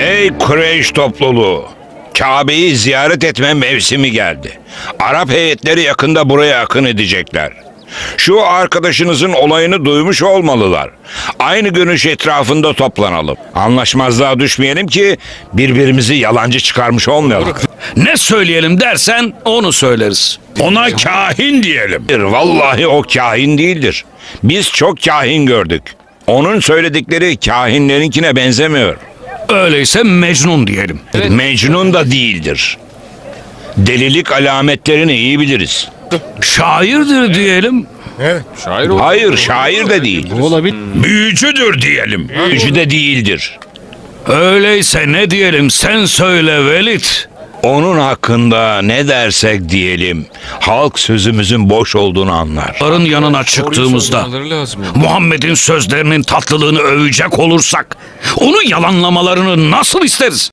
Ey Kureyş topluluğu! Kabe'yi ziyaret etme mevsimi geldi. Arap heyetleri yakında buraya akın edecekler. Şu arkadaşınızın olayını duymuş olmalılar. Aynı görüş etrafında toplanalım. Anlaşmazlığa düşmeyelim ki birbirimizi yalancı çıkarmış olmayalım. Ne söyleyelim dersen onu söyleriz. Ona kahin diyelim. Vallahi o kahin değildir. Biz çok kahin gördük. Onun söyledikleri kahinlerinkine benzemiyor. Öyleyse Mecnun diyelim. Mecnun da değildir. Delilik alametlerini iyi biliriz. Şairdir diyelim. Hayır şair de değil. Olabilir. Büyücüdür diyelim. Büyücü de değildir. Öyleyse ne diyelim sen söyle Velid. Onun hakkında ne dersek diyelim halk sözümüzün boş olduğunu anlar. Onların yanına çıktığımızda. Muhammed'in sözlerinin tatlılığını övecek olursak onu yalanlamalarını nasıl isteriz?